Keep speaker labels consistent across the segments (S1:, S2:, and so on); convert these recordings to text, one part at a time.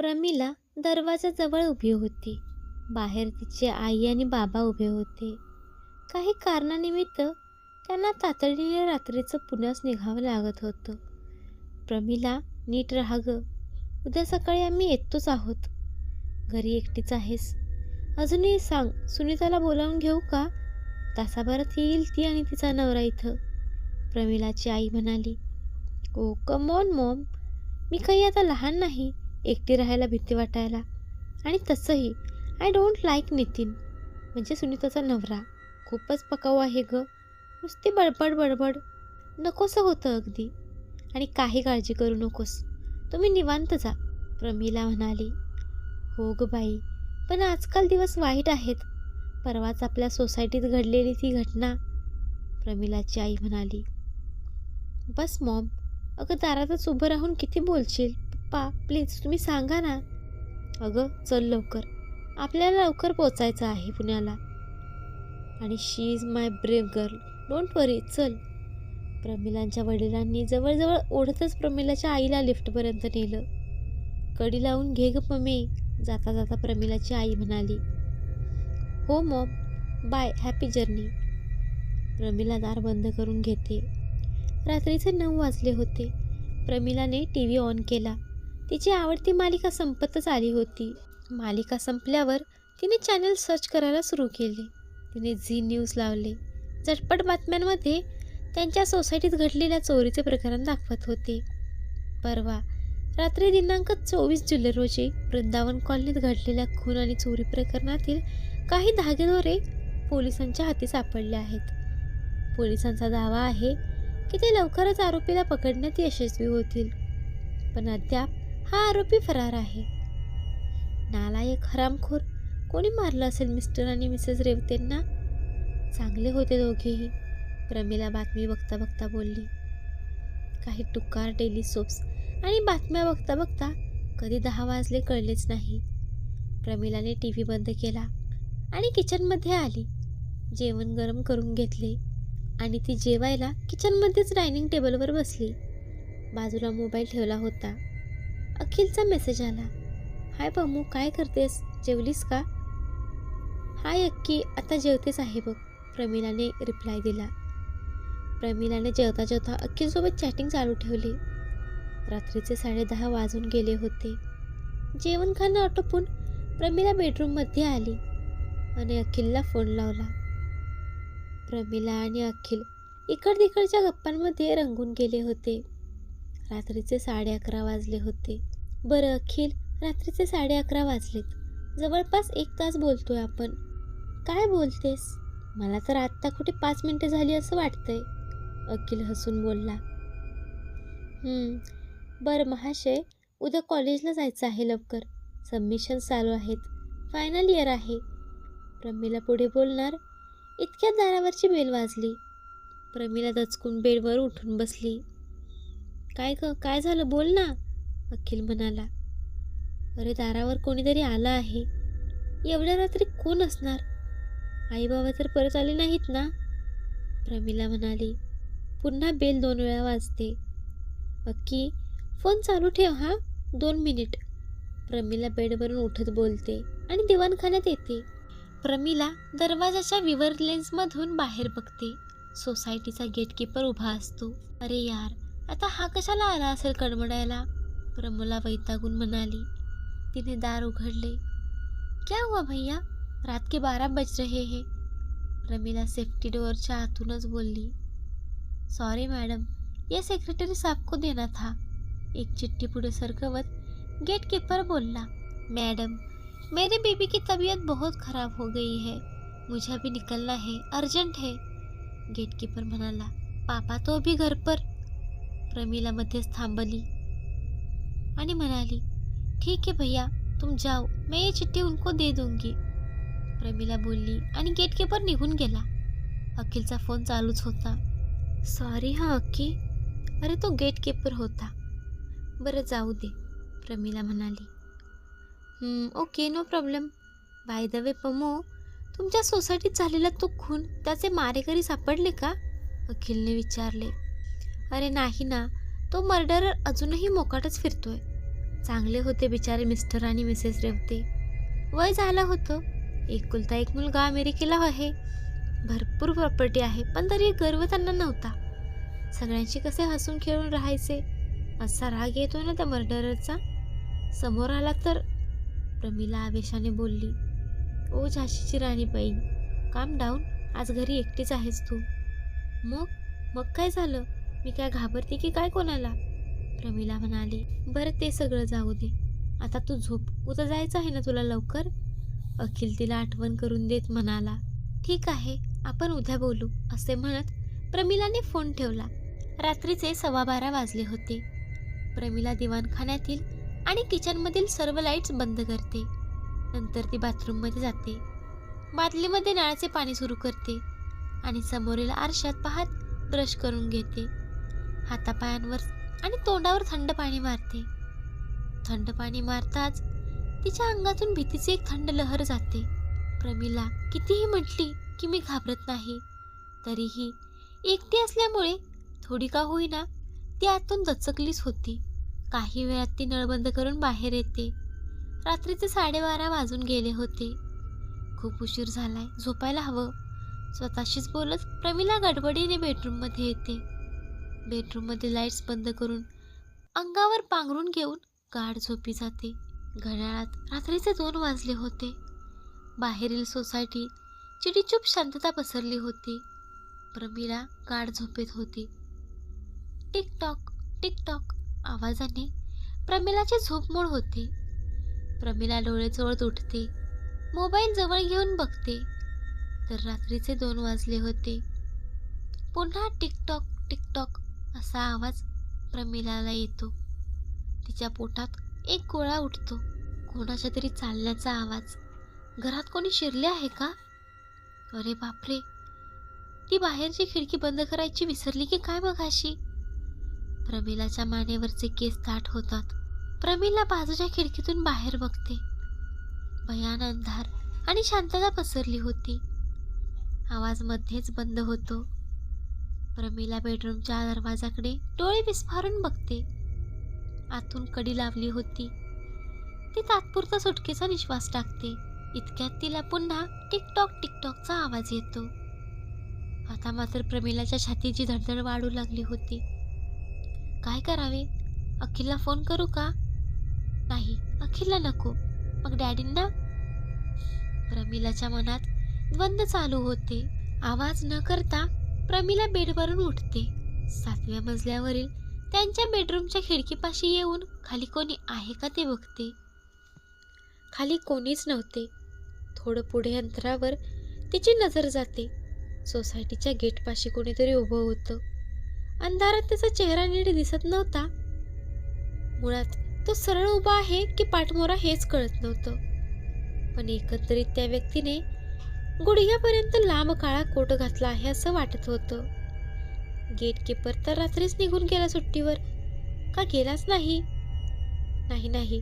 S1: प्रमिला दरवाजाजवळ उभी होती. बाहेर तिचे आई आणि बाबा उभे होते. काही कारणानिमित्त त्यांना तातडीने रात्रीचं पुण्यास निघावं लागत होतं. प्रमिला नीट राहा ग. उद्या सकाळी आम्ही येतोच आहोत. घरी एकटीच आहेस. अजूनही सांग सुनीताला बोलावून घेऊ का? तासाभरात येईल ती आणि तिचा नवरा इथं. प्रमिलाची आई म्हणाली ओ कम ऑन मॉम मी काही आता लहान नाही. एकटी राहायला भीती वाटायला. आणि तसंही आय डोंट लाईक नितीन. म्हणजे सुनीताचा नवरा. खूपच पकाऊ आहे ग. नुसती बडबड बडबड. नकोसं होतं अगदी. आणि काही काळजी करू नकोस. तुम्ही निवांत जा प्रमिला म्हणाली. हो ग बाई. पण आजकाल दिवस वाईट आहेत. परवाच आपल्या सोसायटीत घडलेली ती घटना प्रमिलाची आई म्हणाली. बस मॉम. अगं दारातच उभं राहून किती बोलशील? पप्पा प्लीज तुम्ही सांगा ना. अगं चल लवकर. आपल्याला लवकर पोचायचं आहे पुण्याला. आणि she is my brave girl don't worry चल. प्रमिलांच्या वडिलांनी जवळजवळ ओढतच प्रमिलाच्या आईला लिफ्टपर्यंत नेलं. कडी लावून घे ग मम्मी जाता जाता प्रमिलाची आई म्हणाली. हो mom bye happy journey Pramila दार बंद करून घेते. रात्रीचे नऊ वाजले होते. प्रमिलाने टी व्ही ऑन केला. तिची आवडती मालिका संपतच आली होती. मालिका संपल्यावर तिने चॅनल सर्च करायला सुरू केले. तिने झी न्यूज लावले. झटपट बातम्यांमध्ये त्यांच्या सोसायटीत घडलेल्या चोरीचे प्रकरण दाखवत होते. परवा रात्री दिनांक चोवीस जुलै रोजी वृंदावन कॉलनीत घडलेल्या खून आणि चोरी प्रकरणातील काही धागेदोरे पोलिसांच्या हाती सापडले आहेत. पोलिसांचा दावा आहे की ते लवकरच आरोपीला पकडण्यात यशस्वी होतील. पण अद्याप हा आरोपी फरार आहे. नालायक हरामखोर कोणी मारलं असेल मिस्टर आणि मिसेस रेवतेंना? चांगले होते दोघेही. प्रमिला बातमी बघता बघता बोलली. काही टुकार डेली सोप्स आणि बातम्या बघता बघता कधी दहा वाजले कळलेच नाही. प्रमिलाने टी व्ही बंद केला आणि किचनमध्ये आली. जेवण गरम करून घेतले आणि ती जेवायला किचनमध्येच डायनिंग टेबलवर बसली. बाजूला मोबाईल ठेवला होता. अखिलचा मेसेज आला. हाय बामू काय करतेस? जेवलीस का? हाय अक्की आता जेवतेच आहे बघ प्रमिलाने रिप्लाय दिला. प्रमिलाने जेवता जेवता अक्कीसोबत चॅटिंग चालू ठेवली. रात्रीचे साडेदहा वाजून गेले होते. जेवण खाणं आटोपून प्रमिला बेडरूममध्ये आली आणि अखिलला फोन लावला. प्रमिला आणि अखिल इकड तिकडच्या गप्पांमध्ये रंगून गेले होते. रात्रीचे साडे अकरा वाजले होते. बरं अखिल रात्रीचे साडे अकरा वाजलेत. जवळपास एक तास बोलतोय आपण. काय बोलतेस? मला तर आत्ता कुठे पाच मिनटं झाली असं वाटतंय अखिल हसून बोलला. बरं महाशय उद्या कॉलेजला जायचं आहे लवकर. सबमिशन चालू आहेत. फायनल इयर आहे. प्रमिला पुढे बोलणार इतक्यात दारावरची बेल वाजली. प्रमिला दचकून बेडवर उठून बसली. काय ग काय झालं? बोल ना. अखिल म्हणाला अरे दारावर कोणीतरी आलं आहे. एवढ्या रात्री कोण असणार? आई बाबा तर परत आले नाहीत ना? प्रमिला म्हणाली पुन्हा बेल दोन वेळा वाजते. अक्की फोन चालू ठेव हा दोन मिनिट. प्रमिला बेडवरून उठत बोलते आणि दिवाणखान्यात येते. प्रमिला दरवाजाच्या विवर लेन्समधून बाहेर बघते. सोसायटीचा गेटकीपर उभा असतो. अरे यार आता हा कशाला आला असेल कडमडायला प्रमिला वैतागुन मनाली तिने दार उघडले. क्या हुआ भैया? रात के बारा बज रहे हैं. प्रमिला सेफ्टी डोअरच्या आतूनच बोलली सॉरी मैडम ये सेक्रेटरी साहब को देना था. एक चिट्ठी पुढे सरकवत गेट कीपर बोलला मैडम मेरे बेबी की तबीयत बहुत खराब हो गई है. मुझे अभी निकलना है. अर्जेंट है. गेट कीपर म्हणाला, पापा तो अभी घर पर. प्रमिला मध्येच थांबली आणि म्हणाली ठीक है भैया तुम जाओ मैं ये चिट्ठी उनको दे दूंगी. प्रमिला बोलली आणि गेटकीपर निघून गेला. अखिलचा फोन चालूच होता. सॉरी हां अक्की. अरे तो गेटकीपर होता. बरं जाऊ दे प्रमिला म्हणाली. Okay no problem by the way Pamo तुमच्या सोसायटीत झालेला तो खून त्याचे मारेकरी सापडले का? अखिलने विचारले. अरे नाही ना तो मर्डरर अजूनही मोकाटच फिरतोय. चांगले होते बिचारे मिस्टर आणि मिसेस रेवते. वय झालं होतं. एकुलता एक मुलगा अमेरिकेला आहे. भरपूर प्रॉपर्टी आहे पण तरी गर्व त्यांना नव्हता. सगळ्यांशी कसे हसून खेळून राहायचे? असा राग येतो ना त्या मर्डरचा समोर आला तर प्रमिला आवेशाने बोलली ओ झाशीची राणी बाई काम डाऊन. आज घरी एकटीच आहेस तू. मग? मग काय झालं? मी काय घाबरते की काय कोणाला? प्रमिला म्हणाली बरं ते सगळं जाऊ दे. आता तू झोप. उद्या जायचं आहे ना तुला लवकर? अखिल तिला आठवण करून देत म्हणाला ठीक आहे आपण उद्या बोलू असे म्हणत प्रमिलाने फोन ठेवला. रात्रीचे सव्वा बारा वाजले होते. प्रमिला दिवाणखान्यातील आणि किचनमधील सर्व लाईट्स बंद करते. नंतर ती बाथरूममध्ये जाते. बादलीमध्ये नळाचे पाणी सुरू करते आणि समोरील आरशात पाहत ब्रश करून घेते. हातापायांवर आणि तोंडावर थंड पाणी मारते. थंड पाणी मारताच तिच्या अंगातून भीतीची एक थंड लहर जाते. प्रमिला कितीही म्हटली की मी घाबरत नाही तरीही एकटी असल्यामुळे थोडी का होईना ती आतून दचकलीच होती. काही वेळात ती नळबंद करून बाहेर येते. रात्रीचे साडेबारा वाजून गेले होते. खूप उशीर झालाय झोपायला हवं. स्वतःशीच बोलत प्रमिला गडबडीने बेडरूममध्ये येते. बेडरूममध्ये लाईट्स बंद करून अंगावर पांघरून घेऊन गाढ झोपी जाते. घड्याळात रात्रीचे दोन वाजले होते. बाहेरील सोसायटी चिडीचूप शांतता पसरली होती. प्रमिला गाढ झोपेत होती. टिकटॉक टिकटॉक आवाजाने प्रमिलाची झोपमोड होते. प्रमिला डोळे चोळत उठते. मोबाईल जवळ घेऊन बघते. तर रात्रीचे दोन वाजले होते. पुन्हा टिकटॉक टिकटॉक असा आवाज प्रमिलाला येतो. तिच्या पोटात एक गोळा उठतो. कोणाच्या तरी चालण्याचा आवाज. घरात कोणी शिरले आहे का? अरे बापरे. ती बाहेरची खिडकी बंद करायची विसरली की काय बघाशी प्रमिलाच्या मानेवरचे केस ताट होतात. प्रमिला बाजूच्या खिडकीतून बाहेर बघते. भयान अंधार आणि शांतता पसरली होती. आवाज मध्येच बंद होतो. प्रमिला बेडरूमच्या दरवाजाकडे डोळे विस्फारून बघते. आतून कडी लावली होती. ती तात्पुरता सुटकेचा निश्वास टाकते. इतक्यात तिला पुन्हा टिकटॉक टिकटॉकचा आवाज येतो. आता मात्र प्रमिलाच्या छातीची धडधड वाढू लागली होती. काय करावे? अखिलला फोन करू का? नाही अखिलला नको. मग डॅडींना? प्रमिलाच्या मनात द्वंद्व चालू होते. आवाज न करता प्रमिला बेडवरून उठते. सातव्या मजल्यावरील त्यांच्या बेडरूमच्या खिडकीपाशी येऊन खाली कोणी आहे का ते बघते. खाली कोणीच नव्हते. थोडं पुढे अंतरावर तिची नजर जाते. सोसायटीच्या गेटपाशी कोणीतरी उभं होतं. अंधारात त्याचा चेहरा नीट दिसत नव्हता. मुळात तो सरळ उभा आहे की पाठमोरा हेच कळत नव्हतं. पण एकंदरीत त्या व्यक्तीने गुडघ्यापर्यंत लांब काळा कोट घातला आहे असं वाटत होतं. गेटकीपर तर रात्रीच निघून गेला सुट्टीवर. का गेलाच नाही? नाही नाही.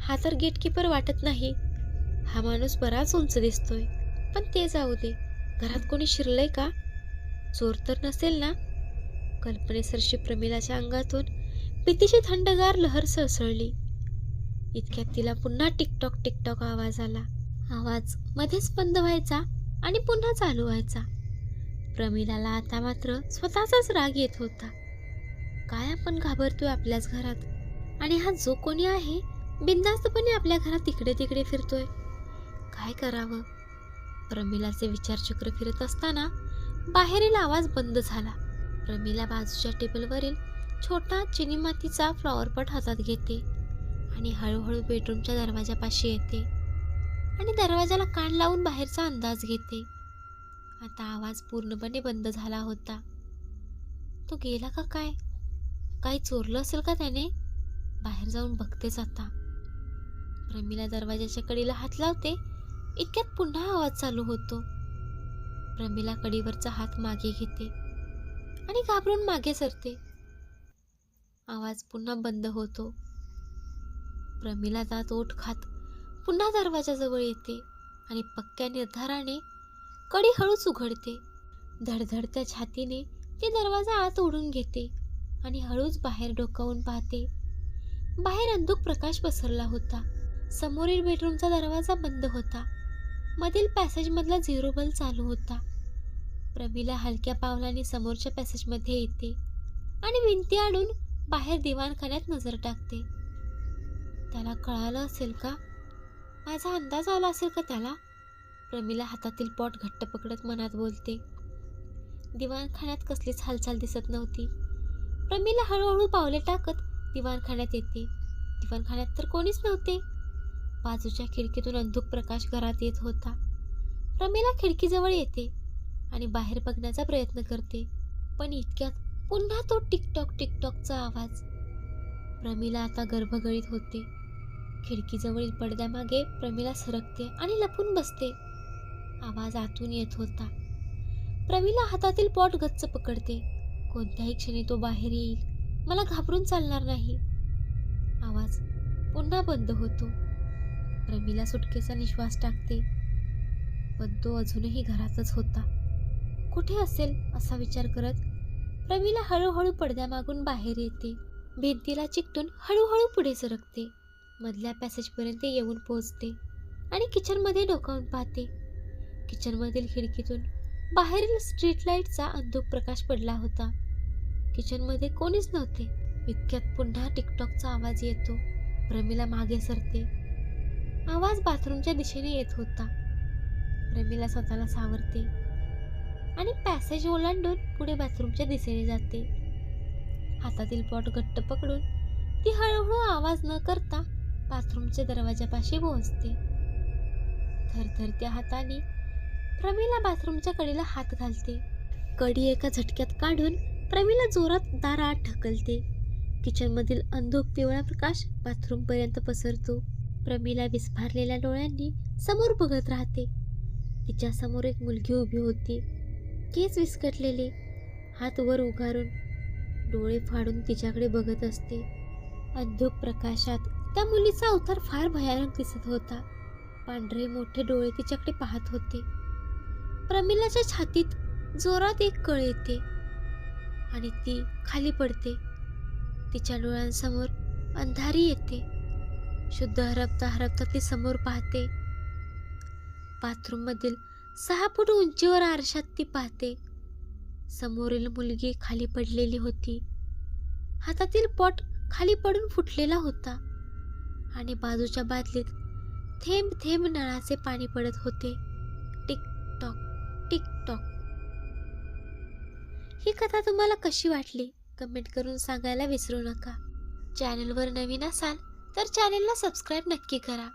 S1: हा तर गेटकीपर वाटत नाही. हा माणूस बराच उंच दिसतोय. पण ते जाऊ दे. घरात कोणी शिरलंय का? चोर तर नसेल ना? कल्पनेसरशी प्रमिलाच्या अंगातून भीतीची थंडगार लहर सळसळली. इतक्यात तिला पुन्हा टिकटॉक टिकटॉक आवाज आला. आवाज मध्येच बंद व्हायचा आणि पुन्हा चालू व्हायचा. प्रमिलाला आता मात्र स्वतःचाच राग येत होता. काय आपण घाबरतोय आपल्याच घरात? आणि हा जो कोणी आहे बिंदास्तपणे आपल्या घरात तिकडे तिकडे फिरतोय. काय करावं? प्रमिलाचे विचारचक्र फिरत असताना बाहेरील आवाज बंद झाला. प्रमिला बाजूच्या टेबलवरील छोटा चिनी मातीचा हातात घेते आणि हळूहळू बेडरूमच्या दरवाजापाशी येते. आणि दरवाजाला कान लावून बाहेरचा अंदाज घेते. आता आवाज पूर्णपणे बंद झाला होता. तो गेला का काय? काही चोरलं असेल का त्याने? बाहेर जाऊन बघतेच आता. प्रमिला दरवाजाच्या कडीला हात लावते. इतक्यात पुन्हा आवाज चालू होतो. प्रमिला कडीवरचा हात मागे घेते आणि घाबरून मागे सरते. आवाज पुन्हा बंद होतो. प्रमिला दात ओठ खात पुन्हा दरवाजाजवळ येते आणि पक्क्या निर्धाराने कडी हळूच उघडते. धडधडत्या छातीने ती दरवाजा आत ओढून घेते आणि हळूच बाहेर डोकावून पाहते. बाहेर अंधुक प्रकाश पसरला होता. समोरील बेडरूमचा दरवाजा बंद होता. मधील पॅसेजमधला झिरो बल्ब चालू होता. प्रमिला हलक्या पावलाने समोरच्या पॅसेजमध्ये येते आणि भिंती आणून बाहेर दिवाणखान्यात नजर टाकते. त्याला कळालं असेल का? माझा अंदाज आला असेल का त्याला? प्रमिला हातातील पॉट घट्ट पकडत मनात बोलते. दिवाणखान्यात कसलीच हालचाल दिसत नव्हती. प्रमिला हळूहळू पावले टाकत दिवाणखान्यात येते. दिवाणखान्यात तर कोणीच नव्हते. बाजूच्या खिडकीतून अंधुक प्रकाश घरात येत होता. प्रमिला खिडकीजवळ येते आणि बाहेर बघण्याचा प्रयत्न करते. पण इतक्यात पुन्हा तो टिकटॉक टिकटॉकचा आवाज. प्रमिला आता गर्भगळीत होते. खिडकीजवळील पडद्यामागे प्रमिला सरकते आणि लपून बसते. आवाज आतून येत होता. प्रमिला हातातील पॉट गच्च पकडते. कोणत्याही क्षणी तो बाहेर येईल. मला घाबरून चालणार नाही. आवाज पुन्हा बंद होतो. प्रमिला सुटकेचा निश्वास टाकते. पण तो अजूनही घरातच होता. कुठे असेल असा विचार करत प्रमिला हळूहळू पडद्यामागून बाहेर येते. भिंतीला चिकटून हळूहळू पुढे सरकते. मधल्या पॅसेजपर्यंत येऊन पोहोचते आणि किचनमध्ये डोकावून पाहते. किचनमधील खिडकीतून बाहेरील स्ट्रीट लाईटचा अंधुक प्रकाश पडला होता. किचनमध्ये कोणीच नव्हते. इतक्यात पुन्हा टिकटॉकचा आवाज येतो. प्रमिला मागे सरते. आवाज बाथरूमच्या दिशेने येत होता. प्रमिला स्वतःला सावरते आणि पॅसेज ओलांडून पुढे बाथरूमच्या दिशेने जाते. हातातील पॉट घट्ट पकडून ती हळूहळू आवाज न करता बाथरूमच्या दरवाजापाशी पोहोचते. थरथरत्या हाताने प्रमिला बाथरूमच्या कडीला हात घालते. कडी एका झटक्यात काढून प्रमिला जोरात दारात ढकलते. किचनमधील अंधुक पिवळा प्रकाश बाथरूमपर्यंत पसरतो. प्रमिला विस्फारलेल्या डोळ्यांनी समोर बघत राहते. तिच्या समोर एक मुलगी उभी होती. केस विस्कटलेले. हात वर उगारून डोळे फाडून तिच्याकडे बघत असते. अंधुक प्रकाशात त्या मुलीचा अवतार फार भयानक दिसत होता. पांढरे मोठे डोळे तिच्याकडे पाहत होते. प्रमिलाच्या छातीत जोरात एक कळ येते आणि ती खाली पडते. तिच्या डोळ्यांसमोर अंधारी येते. शुद्ध हरपता हरपता ती समोर पाहते. बाथरूममधील सहा फूट उंचीवर आरशात ती पाहते. समोरील मुलगी खाली पडलेली होती. हातातील पॉट खाली पडून फुटलेला होता. आणि बाजूच्या बादलीत थेंब थेंब नळाचे पाणी पडत होते. Tick tock tick tock. ही कथा तुम्हाला कशी वाटली? कमेंट करून सांगायला विसरू नका. चॅनलवर नवीन असाल तर चॅनलला सबस्क्राईब नक्की करा.